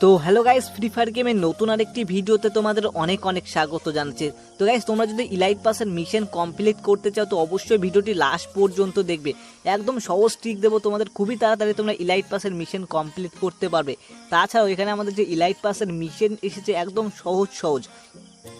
তো hello guys free fire গেমের নতুন আরেকটি ভিডিওতে তোমাদের অনেক অনেক স্বাগত জানাচ্ছি। তো গাইস তোমরা যদি ইলাইট পাসের মিশন কমপ্লিট করতে চাও, তো অবশ্যই ভিডিওটি লাস্ট পর্যন্ত দেখবে। একদম সহজ ট্রিক দেবো তোমাদের, খুবই তাড়াতাড়ি তোমরা ইলাইট পাসের মিশন কমপ্লিট করতে পারবে। তাছাড়াও এখানে আমাদের যে ইলাইট পাসের মিশন এসেছে, একদম সহজ সহজ।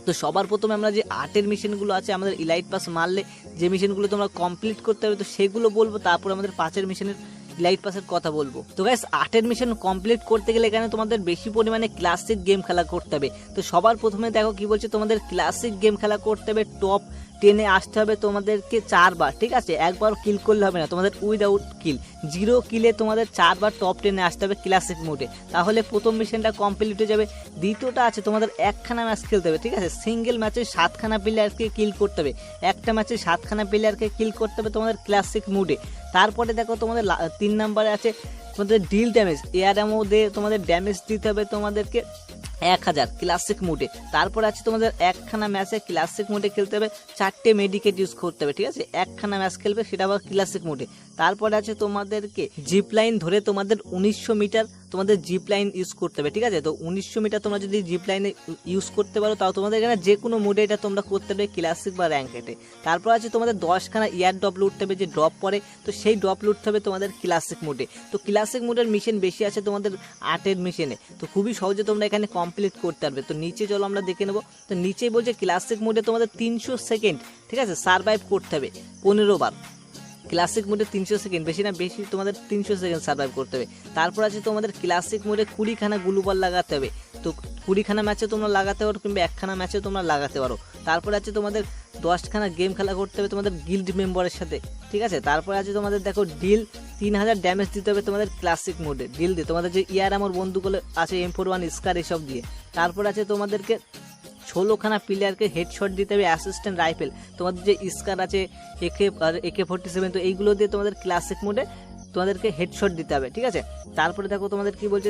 তো সবার প্রথমে আমরা যে আর্টের মিশনগুলো আছে, আমাদের ইলাইট পাস মারলে যে মিশনগুলো তোমরা কমপ্লিট করতে হবে তো সেগুলো বলব। তারপর আমাদের পাঁচের মিশনের লাইট পাসের কথা বলব। তো গাইস আটের মিশন কমপ্লিট করতে গেলে এখানে তোমাদের বেশি পরিমাণে ক্লাসিক গেম খেলা করতে হবে। তো সবার প্রথমে দেখো কি বলছে, তোমাদের ক্লাসিক গেম খেলা করতে হবে টপ টেনে আসতে হবে তোমাদেরকে চারবার, ঠিক আছে? একবার কিল করলে হবে না, তোমাদের উইদাউট কিল জিরো কিলে তোমাদের চারবার টপ টেনে আসতে হবে ক্লাসিক মোডে তাহলে প্রথম মিশনটা কমপ্লিট হয়ে যাবে। দ্বিতীয়টা আছে তোমাদের একখানা ম্যাচ খেলতে হবে, ঠিক আছে? সিঙ্গেল ম্যাচে সাতখানা প্লেয়ারকে কিল করতে হবে। একটা ম্যাচে সাতখানা প্লেয়ারকে কিল করতে হবে তোমাদের ক্লাসিক মুডে তারপরে দেখো তোমাদের তিন নাম্বারে আছে তোমাদের ডিল ড্যামেজ এয়ার অ্যামো দিয়ে তোমাদের ড্যামেজ দিতে হবে তোমাদেরকে। এক হাজার ক্লাসিক মুডে তারপর আছে তোমাদের একখানা ম্যাচে ক্লাসিক মুডে খেলতে হবে, চারটে মেডিকেট ইউজ করতে হবে, ঠিক আছে? একখানা ম্যাচ খেলবে, সেটা আবার ক্লাসিক মুডে তারপরে আছে তোমাদেরকে জিপ লাইন ধরে তোমাদের উনিশশো মিটার তোমাদের জিপ লাইন ইউজ করতে হবে, ঠিক আছে? তো উনিশশো মিটার তোমরা যদি জিপ লাইনে ইউজ করতে পারো, তাও তোমাদের এখানে যে কোনো মোডে এটা তোমরা করতে পারবে ক্লাসিক বা র্যাঙ্কেটে তারপর আছে তোমাদের দশখানা ইয়ার ড্রপ লুটতে হবে যে ড্রপ পরে তো সেই ড্রপ লুটতে হবে তোমাদের ক্লাসিক মোডে তো ক্লাসিক মোডের মিশন বেশি আছে তোমাদের আটের মিশনে তো খুবই সহজে তোমরা এখানে কমপ্লিট করতে পারবে। তো নিচে চলো আমরা দেখে নেব। তো নিচেই বলছে ক্লাসিক মোডে তোমাদের তিনশো সেকেন্ড ঠিক আছে? সার্ভাইভ করতে হবে, পনেরো বার। ক্লাসিক মোডে তিনশো সেকেন্ড বেশি না, বেশি তোমাদের তিনশো সেকেন্ড সার্ভাইভ করতে হবে। তারপর আছে তোমাদের ক্লাসিক মোডে কুড়িখানা গ্লুবল লাগাতে হবে। তো কুড়িখানা ম্যাচে তোমরা লাগাতে পারো কিংবা একখানা ম্যাচে তোমরা লাগাতে পারো। তারপর আছে তোমাদের দশখানা গেম খেলা করতে হবে তোমাদের গিল্ড মেম্বারের সাথে, ঠিক আছে? তারপর আছে তোমাদের দেখো ডিল তিন হাজার ড্যামেজ দিতে হবে তোমাদের ক্লাসিক মোডে ডিল দিয়ে। তোমাদের যে ইয়ার আমার বন্ধুগুলো আছে এম ফোর ওয়ান স্কার এসব দিয়ে। তারপর আছে তোমাদেরকে ষোলোখানা প্লেয়ারকে হেডশট দিতে হবে অ্যাসিস্ট্যান্ট রাইফেল তোমাদের যে স্কার আছে একে আর একে ফোর্টি সেভেন তো এইগুলো দিয়ে তোমাদের ক্লাসিক মোডে তোমাদেরকে হেডশট দিতে হবে, ঠিক আছে? তারপরে দেখো তোমাদের কি বলছে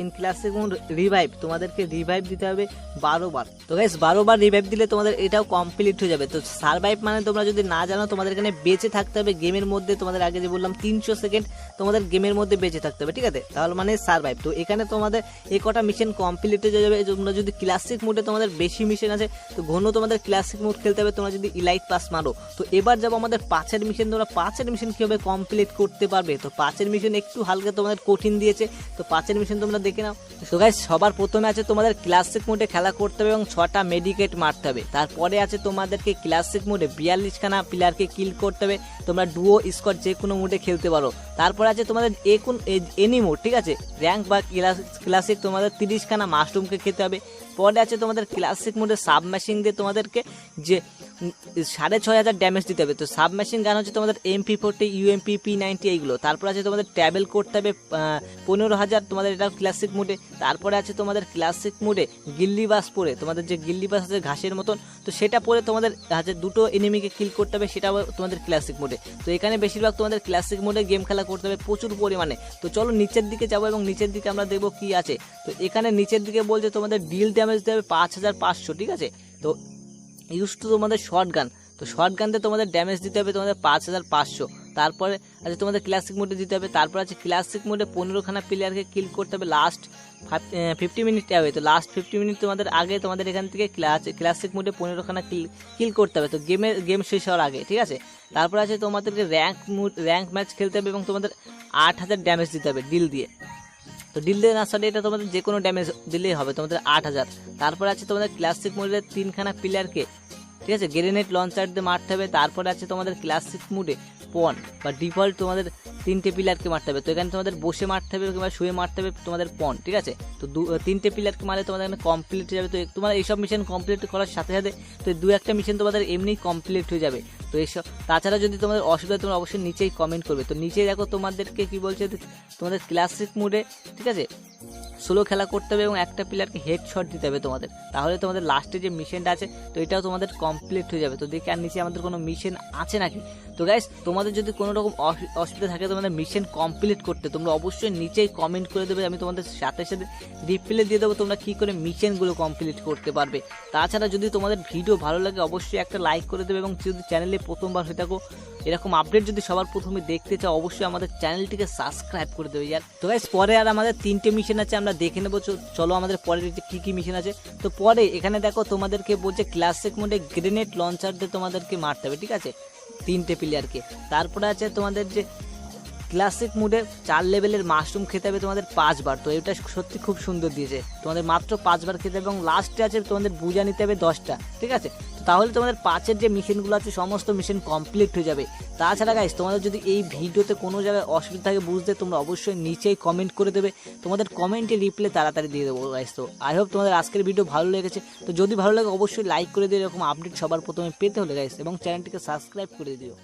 ইন ক্লাসিক মোড রিভাইভ তোমাদেরকে রিভাইভ দিতে হবে বারো বার তো গাইস বারো বার রিভাইভ দিলে তোমাদের এটাও কমপ্লিট হয়ে যাবে। তো সার্ভাইভ মানে তোমরা যদি না জানো, তোমাদের এখানে বেঁচে থাকতে হবে গেমের মধ্যে। তোমাদের আগে যে বললাম তিনশো সেকেন্ড তোমাদের গেমের মধ্যে বেঁচে থাকতে হবে, ঠিক আছে? তাহলে মানে সার্ভাইভ তো এখানে তোমাদের এই কটা মিশন কমপ্লিট হয়ে যাবে। তোমরা যদি ক্লাসিক মোডে তোমাদের বেশি মিশন আছে, তো ঘন তোমাদের ক্লাসিক মোড খেলতে হবে। তোমরা যদি ইলাইট পাস মারো। তো এবার যাব আমাদের পাঁচের মিশন তোমরা পাঁচের মিশন কীভাবে কমপ্লিট করতে পারবে? তো পাঁচের মিশন একটু হালকা তোমাদের কঠিন দিয়েছে, তো পাঁচের মিশন তোমরা দেখে নাও। তো গাইস সবার প্রথমে আছে তোমাদের ক্লাসিক মোডে খেলা করতে হবে এবং ছটা মেডিকেট মারতে হবে। তারপরে আছে তোমাদেরকে ক্লাসিক মোডে বিয়াল্লিশখানা প্লেয়ারকে কিল করতে হবে। তোমরা ডুও স্কট যে কোনো মোডে খেলতে পারো। তারপর আছে তোমাদের এ কোন এনি মোড ঠিক আছে? র্যাঙ্ক বা ক্লাস ক্লাসিক তোমাদের তিরিশখানা মাশরুমকে খেতে হবে। পরে আছে তোমাদের ক্লাসিক মোডে সাবমেশিন দিয়ে তোমাদেরকে যে সাড়ে ছয় হাজার ড্যামেজ দিতে হবে। তো সাবমেশিন গান হচ্ছে তোমাদের MP forty UMP P ninety এইগুলো। তারপর আছে তোমাদের ট্যাবেল করতে হবে পনেরো হাজার, তোমাদের এটা ক্লাসিক মোডে তারপরে আছে তোমাদের ক্লাসিক মোডে গিল্লি বাস পরে। তোমাদের যে গিল্লি বাস আছে ঘাসের মতন, তো সেটা পরে তোমাদের হাতে দুটো এনিমিকে কিল করতে হবে, সেটা তোমাদের ক্লাসিক মোডে তো এখানে বেশিরভাগ তোমাদের ক্লাসিক মোডে গেম খেলা করতে হবে প্রচুর পরিমাণে। তো চলো নিচের দিকে যাব এবং নিচের দিকে আমরা দেখব কি আছে। তো এখানে নিচের দিকে বলছে তোমাদের ডিল ড্যামেজ দেবে পাঁচ হাজার পাঁচশো, ঠিক আছে? তো ইউজ টু তোমাদের শর্ট গান তো শর্ট গানতে তোমাদের ড্যামেজ দিতে হবে তোমাদের পাঁচ হাজার পাঁচশো। তারপরে আছে তোমাদের ক্লাসিক মোডে দিতে হবে। তারপর আছে ক্লাসিক মোডে পনেরোখানা প্লেয়ারকে কিল করতে হবে লাস্ট ফিফটি মিনিট হবে তো লাস্ট ফিফটি মিনিট তোমাদের আগে তোমাদের এখান থেকে ক্লাস ক্লাসিক মোডে পনেরোখানা কিল কিল করতে হবে। তো গেমের গেম শেষ হওয়ার আগে, ঠিক আছে? তারপর আছে তোমাদেরকে র্যাঙ্ক র্যাঙ্ক ম্যাচ খেলতে হবে এবং তোমাদের আট হাজার ড্যামেজ দিতে হবে ডিল দিয়ে। তো ডিল না সাথে এটা তোমাদের যে কোনো ড্যামেজ দিলেই হবে, তোমাদের আট হাজার। তারপর আছে তোমাদের ক্লাসিক মোডের তিনখানা প্লেয়ারকে ঠিক আছে? গ্রেনেড লঞ্চার দিয়ে মারতে হবে, তারপরে আছে তোমাদের ক্লাসিক মুডে পন বা ডিফল্ট তোমাদের তিনটে পিলারকে মারতে হবে। তো এখানে তোমাদের বসে মারতে হবে কিংবা শুয়ে মারতে হবে তোমাদের পন ঠিক আছে? তো দু তিনটে পিলারকে মারলে তোমাদের এখানে কমপ্লিট হয়ে যাবে। তো তোমার এইসব মিশন কমপ্লিট করার সাথে সাথে তো দু একটা মিশন তোমাদের এমনি কমপ্লিট হয়ে যাবে। তো এসব, তাছাড়া যদি তোমাদের অসুবিধা তোমরা অবশ্যই নিচেই কমেন্ট করবে। তো নিচে দেখো তোমাদেরকে কি বলছে, তোমাদের ক্লাসিক মুডে ঠিক আছে? সোলো খেলা করতে হবে এবং একটা প্লেয়ারকে হেড শট দিতে হবে তোমাদের। তাহলে তোমাদের লাস্টে যে মিশনটা আছে, তো এটাও তোমাদের কমপ্লিট হয়ে যাবে। তো দেখে আর নিচে আমাদের কোনো মিশন আছে নাকি? তো গাইস তোমাদের যদি কোনো রকম অসুবিধা থাকে, তোমাদের মিশন কমপ্লিট করতে, তোমরা অবশ্যই নিচেই কমেন্ট করে দেবে, আমি তোমাদের সাথে সাথে রিপ্লে দিয়ে দেবো তোমরা কী করে মিশনগুলো কমপ্লিট করতে পারবে। তাছাড়া যদি তোমাদের ভিডিও ভালো লাগে, অবশ্যই একটা লাইক করে দেবে এবং যদি চ্যানেলে প্রথমবার হয়ে থাকো, এরকম আপডেট যদি সবার প্রথমে দেখতে চাও, অবশ্যই আমাদের চ্যানেলটিকে সাবস্ক্রাইব করে দেবে, ইয়ার। তো গাইস পরে আর আমাদের তিনটে মিশন আছে, আমরা দেখে নেব। চলো আমাদের পরের কি কী কী মিশন আছে। তো পরে এখানে দেখো তোমাদেরকে বলছে ক্লাসিক মোডে গ্রেনেড লঞ্চার দিয়ে তোমাদেরকে মারতে হবে, ঠিক আছে? তিনটে প্লেয়ারকে তারপরে আছে তোমাদের যে ক্লাসিক মুডে চার লেভেলের মাশরুম খেতে হবে তোমাদের পাঁচবার। তো এটা সত্যি খুব সুন্দর দিয়েছে। তোমাদের মাত্র পাঁচবার খেতে হবে এবং লাস্টে আছে তোমাদের বুঝা নিতে হবে দশটা, ঠিক আছে? তো তাহলে তোমাদের পাঁচের যে মিশনগুলো আছে, সমস্ত মিশন কমপ্লিট হয়ে যাবে। তাছাড়া গাইস তোমাদের যদি এই ভিডিওতে কোনো জায়গায় অসুবিধা থাকে বুঝতে, তোমরা অবশ্যই নিচেই কমেন্ট করে দেবে। তোমাদের কমেন্টে রিপ্লাই তাড়াতাড়ি দিয়ে দেবো গাইস তো আই হোপ তোমাদের আজকের ভিডিও ভালো লেগেছে। তো যদি ভালো লাগে, অবশ্যই লাইক করে দিও, এরকম আপডেট সবার প্রথমে পেতে হলে গাইস এবং চ্যানেলটিকে সাবস্ক্রাইব করে দিও।